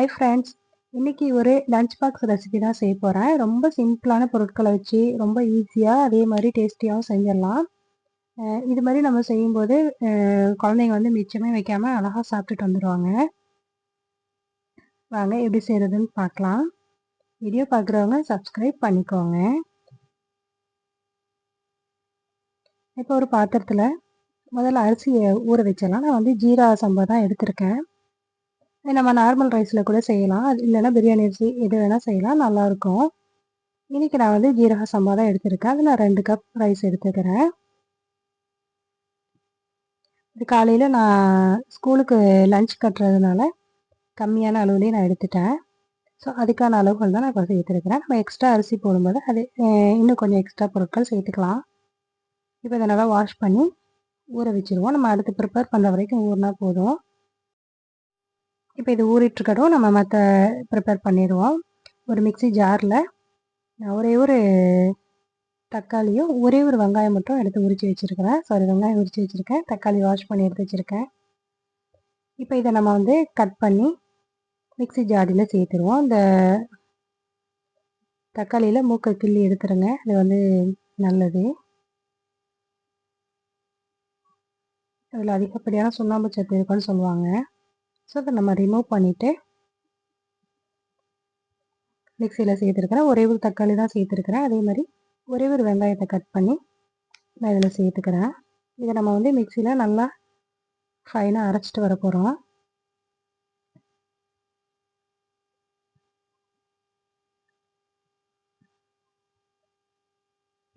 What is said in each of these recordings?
Hi friends இன்றைக்கி ஒரு lunch box recipe தான் செய்ய போகிறேன் ரொம்ப சிம்பிளான பொருட்களை வச்சு ரொம்ப ஈஸியாக அதே மாதிரி டேஸ்டியாகவும் செஞ்சிடலாம். இது மாதிரி நம்ம செய்யும்போது குழந்தைங்க வந்து மிச்சமே வைக்காமல் அழகாக சாப்பிட்டுட்டு வந்துடுவாங்க வாங்க எப்படி செய்கிறதுன்னு பார்க்கலாம். வீடியோ பார்க்குறவங்க சப்ஸ்கிரைப் பண்ணிக்கோங்க. இப்போ ஒரு பாத்திரத்தில் முதல்ல அரிசியை ஊற வச்சிடலாம். நான் வந்து ஜீரா சம்பா தான் எடுத்திருக்கேன். நம்ம நார்மல் ரைஸில் கூட செய்யலாம். அது இல்லைன்னா பிரியாணி அரிசி எது வேணால் செய்யலாம். நல்லாயிருக்கும். இன்றைக்கி நான் வந்து ஜீரக சம்பா தான் எடுத்திருக்கேன். அது நான் ரெண்டு கப் ரைஸ் எடுத்துக்கிறேன். இது காலையில் நான் ஸ்கூலுக்கு லஞ்ச் கட்டுறதுனால கம்மியான அளவுலேயே நான் எடுத்துட்டேன். ஸோ அதுக்கான அளவுகள் தான் நான் இப்போ சேர்த்துருக்கிறேன் நம்ம எக்ஸ்ட்ரா அரிசி போடும்போது அது இன்னும் கொஞ்சம் எக்ஸ்ட்ரா பொருட்கள் சேர்த்துக்கலாம். இப்போ இதை நல்லா வாஷ் பண்ணி ஊற வச்சுருவோம். நம்ம அடுத்து ப்ரிப்பேர் பண்ணுற வரைக்கும் ஊறினா போதும். இப்போ இது ஊறிட்டுருக்கட்டும் நம்ம மற்ற ப்ரிப்பேர் பண்ணிடுவோம் ஒரு மிக்ஸி ஜாரில் நான் ஒரே ஒரு தக்காளியும் ஒரே ஒரு வெங்காயம் மட்டும் எடுத்து உரித்து வச்சுருக்கிறேன். சாரி வெங்காயம் உரித்து வச்சுருக்கேன். தக்காளி வாஷ் பண்ணி எடுத்து வச்சுருக்கேன். இப்போ இதை நம்ம வந்து கட் பண்ணி மிக்ஸி ஜாடியில் சேர்த்துருவோம். இந்த தக்காளியில் மூக்கை கிள்ளி எடுத்துருங்க. அது வந்து நல்லது. அதில் அதிகப்படியான சுண்ணாம்பு சத்து இருக்குன்னு சொல்லுவாங்க. ஸோ அதை நம்ம ரிமூவ் பண்ணிவிட்டு மிக்சியில் சேர்த்துருக்கிறேன். ஒரே ஒரு தக்காளி தான் சேர்த்துருக்கிறேன். அதே மாதிரி ஒரே ஒரு வெங்காயத்தை கட் பண்ணி நான் இதில் சேர்த்துக்கிறேன். இதை நம்ம வந்து மிக்சியில் நல்லா ஃபைனாக அரைச்சிட்டு வர போகிறோம்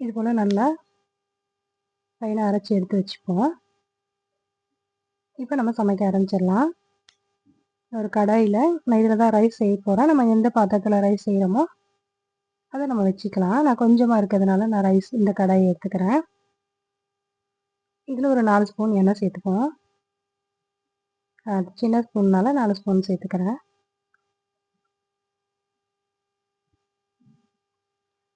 இது போல் நல்லா ஃபைனாக அரைச்சி எடுத்து வச்சுப்போம். இப்போ நம்ம சமைக்க ஆரம்பிச்சிடலாம். ஒரு கடாயில் நான் இதில் தான் ரைஸ் செய்ய போகிறேன் நம்ம எந்த பாத்திரத்தில் ரைஸ் செய்கிறோமோ அதை நம்ம வச்சுக்கலாம். நான் கொஞ்சமாக இருக்கிறதுனால நான் ரைஸ் இந்த கடாயை எடுத்துக்கிறேன். இதில் ஒரு நாலு ஸ்பூன் எண்ணெய் சேர்த்துக்குவோம். சின்ன ஸ்பூன்னால் நாலு ஸ்பூன் சேர்த்துக்கிறேன்.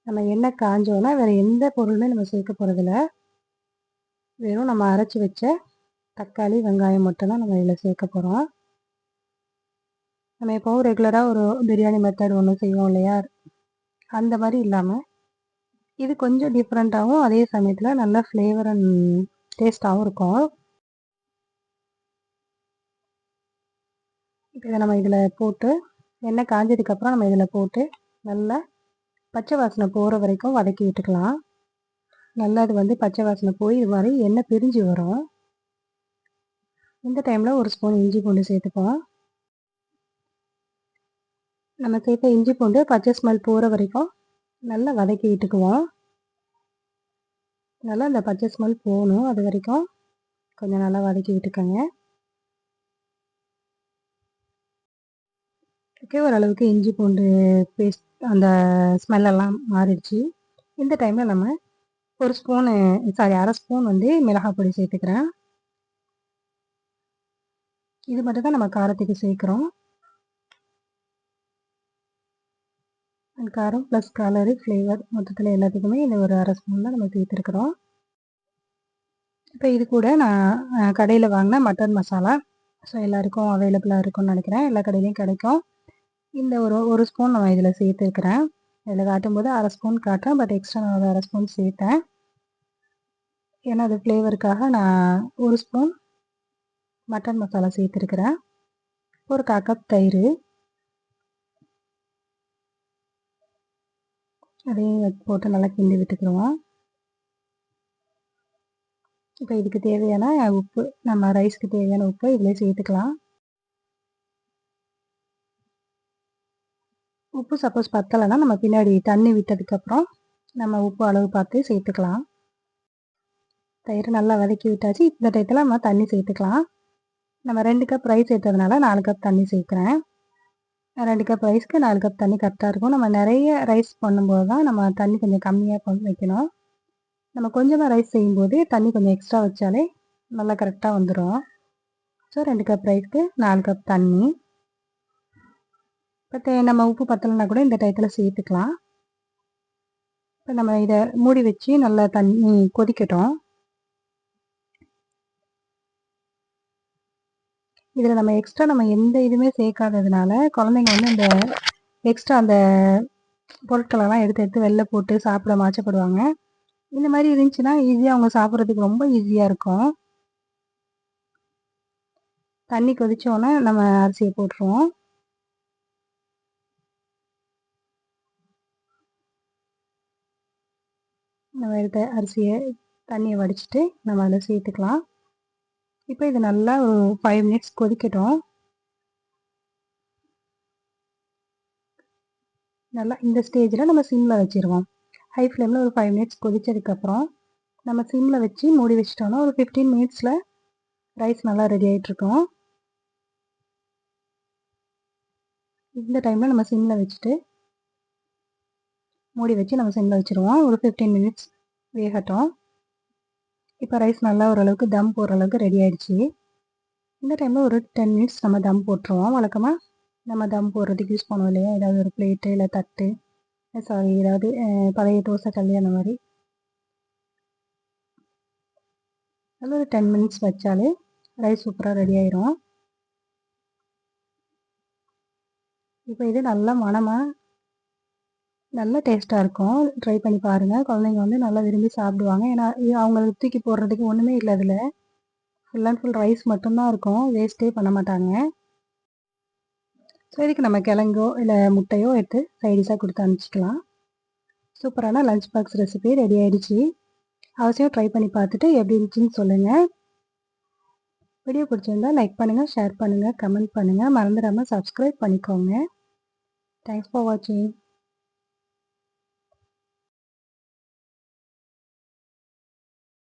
நம்ம எண்ணெய் காஞ்சோன்னா வேறு எந்த பொருளுமே நம்ம சேர்க்க போகிறதில்ல வெறும் நம்ம அரைச்சி வச்ச தக்காளி வெங்காயம் மட்டும்தான் நம்ம இதில் சேர்க்க போகிறோம் நம்ம எப்போவும் ரெகுலராக ஒரு பிரியாணி மெத்தட் ஒன்று செய்வோம் இல்லையா? அந்த மாதிரி இல்லாமல் இது கொஞ்சம் டிஃப்ரெண்ட்டாகவும் அதே சமயத்தில் நல்ல ஃப்ளேவர் அண்ட் டேஸ்ட்டாகவும் இருக்கும். இப்போ இதை நம்ம இதில் போட்டு எண்ணெய் காஞ்சதுக்கப்புறம் நம்ம இதில் போட்டு நல்லா பச்சை வாசனை போகிற வரைக்கும் வதக்கி விட்டுக்கலாம். நல்லா அது வந்து பச்சை வாசனை போய் இது மாதிரி எண்ணெய் பிரிஞ்சு வரும். இந்த டைமில் ஒரு ஸ்பூன் இஞ்சி பூண்டு சேர்த்துப்போம். நம்ம சேர்த்த இஞ்சி பூண்டு பச்சை ஸ்மெல் போகிற வரைக்கும் நல்லா வதக்கி விட்டுக்குவோம். நல்லா அந்த பச்சை ஸ்மெல் போகணும். அது வரைக்கும் கொஞ்சம் நல்லா வதக்கி விட்டுக்கோங்க. ஓகே ஓரளவுக்கு இஞ்சி பூண்டு பேஸ்ட் அந்த ஸ்மெல்லெல்லாம் மாறிடுச்சு. இந்த டைமில் நம்ம ஒரு ஸ்பூனு சாரி அரை ஸ்பூன் வந்து மிளகாய் பொடி சேர்த்துக்கிறேன். இது மட்டும் தான் நம்ம காரத்துக்கு சேர்க்குறோம். காரம் ப்ளஸ் கலரு ஃப்ளேவர் மொத்தத்தில் எல்லாத்துக்குமே இந்த ஒரு அரை ஸ்பூன் தான் நம்ம சேர்த்துருக்குறோம். இப்போ இது கூட நான் கடையில் வாங்கின மட்டன் மசாலா ஸோ எல்லாருக்கும் அவைலபிளாக இருக்கும்னு நினைக்கிறேன். எல்லா கடையிலையும் கிடைக்கும். இந்த ஒரு ஒரு ஸ்பூன் நான் இதில் சேர்த்துருக்குறேன். இதில் காட்டும்போது அரை ஸ்பூன் காட்டுறேன். பட் எக்ஸ்ட்ரா நான் ஒரு அரை ஸ்பூன் சேர்த்தேன். ஏன்னா அது ஃப்ளேவருக்காக நான் ஒரு ஸ்பூன் மட்டன் மசாலா சேர்த்துருக்குறேன். ஒரு கா கப் தயிர். அதையும் போட்டு நல்லா கிண்டி விட்டுக்கிடுவோம் இப்போ இதுக்கு தேவையான உப்பு நம்ம ரைஸ்க்கு தேவையான உப்பு இதில் சேர்த்துக்கலாம். உப்பு சப்போஸ் பத்தலைன்னா நம்ம பின்னாடி தண்ணி விட்டதுக்கப்புறம் நம்ம உப்பு அளவு பார்த்து சேர்த்துக்கலாம். தயிர் நல்லா வதக்கி விட்டாச்சு. இந்த டயத்தில் நம்ம தண்ணி சேர்த்துக்கலாம். நம்ம ரெண்டு கப் ரைஸ் சேர்த்ததுனால நாலு கப் தண்ணி சேர்க்குறேன். ரெண்டு கப் ரைஸ்க்கு நாலு கப் தண்ணி கரெக்டாக இருக்கும். நம்ம நிறைய ரைஸ் பண்ணும்போது தான் நம்ம தண்ணி கொஞ்சம் கம்மியாக வைக்கணும். நம்ம கொஞ்சமாக ரைஸ் செய்யும்போது தண்ணி கொஞ்சம் எக்ஸ்ட்ரா வச்சாலே நல்லா கரெக்டாக வந்துடும் ஸோ ரெண்டு கப் ரைஸ்க்கு நாலு கப் தண்ணி. இப்போ நம்ம உப்பு பத்தலைன்னா கூட இந்த டயத்தில் சேர்த்துக்கலாம். இப்போ நம்ம இதை மூடி வச்சு நல்லா தண்ணி கொதிக்கட்டும். இதில் நம்ம எக்ஸ்ட்ரா நம்ம எந்த இதுவுமே சேர்க்காததுனால குழந்தைங்க வந்து இந்த எக்ஸ்ட்ரா அந்த பொருட்களெல்லாம் எடுத்து எடுத்து வெளில போட்டு சாப்பிட மாச்சப்படுவாங்க இந்த மாதிரி இருந்துச்சுன்னா ஈஸியாக அவங்க சாப்பிட்றதுக்கு ரொம்ப ஈஸியாக இருக்கும். தண்ணி கொதிச்சோன்னே நம்ம அரிசியை போட்டுருவோம். நம்ம எடுத்த அரிசியை தண்ணியை வடிச்சிட்டு நம்ம அதில் சேர்த்துக்கலாம். இப்போ இது நல்லா ஒரு ஃபைவ் மினிட்ஸ் கொதிக்கட்டும். நல்லா இந்த ஸ்டேஜில் நம்ம சிம்மில் வச்சுருவோம். ஹை ஃப்ளேமில் ஒரு ஃபைவ் மினிட்ஸ் கொதிச்சதுக்கப்புறம் நம்ம சிம்மில் வச்சு மூடி வச்சிட்டோம்னா ஒரு ஃபிஃப்டீன் மினிட்ஸில் ரைஸ் நல்லா ரெடி ஆகிட்ருக்கோம் இந்த டைமில் நம்ம சிம்மில் வச்சுட்டு மூடி வச்சு நம்ம சிம்மில் வச்சுருவோம். ஒரு ஃபிஃப்டீன் மினிட்ஸ் வேகட்டும். இப்போ ரைஸ் நல்லா ஓரளவுக்கு தம் போடுற அளவுக்கு ரெடி ஆகிடுச்சு இந்த டைமில் ஒரு டென் மினிட்ஸ் நம்ம தம் போட்டுருவோம். வழக்கமாக நம்ம தம் போடுறதுக்கு யூஸ் பண்ணுவோம் இல்லையா? ஏதாவது ஒரு பிளேட்டு இல்லை தட்டு சாரி ஏதாவது பழைய தோசை கல் அந்த மாதிரி. அது ஒரு டென் மினிட்ஸ் வச்சாலே ரைஸ் சூப்பராக ரெடி ஆயிரும். இப்போ இது நல்லா மனமாக நல்ல டேஸ்ட்டாக இருக்கும். ட்ரை பண்ணி பாருங்கள் குழந்தைங்க வந்து நல்லா விரும்பி சாப்பிடுவாங்க. ஏன்னா அவங்களுக்கு தூக்கி போடுறதுக்கு ஒன்றுமே இல்லை அதில். ஃபுல் அண்ட் ஃபுல் ரைஸ் மட்டும்தான் இருக்கும். வேஸ்ட்டே பண்ண மாட்டாங்க. ஸோ இதுக்கு நம்ம கிழங்கோ இல்லை முட்டையோ எடுத்து சைடிஷாக கொடுத்து அனுப்பிச்சிக்கலாம். சூப்பரான லஞ்ச் பாக்ஸ் ரெசிபி ரெடி ஆகிடுச்சு அவசியம் ட்ரை பண்ணி பார்த்துட்டு எப்படி இருந்துச்சுன்னு சொல்லுங்கள் வீடியோ பிடிச்சிருந்தா லைக் பண்ணுங்கள் ஷேர் பண்ணுங்கள் கமெண்ட் பண்ணுங்கள் மறந்துடாமல் சப்ஸ்கிரைப் பண்ணிக்கோங்க. தேங்க்ஸ் ஃபார் வாட்சிங்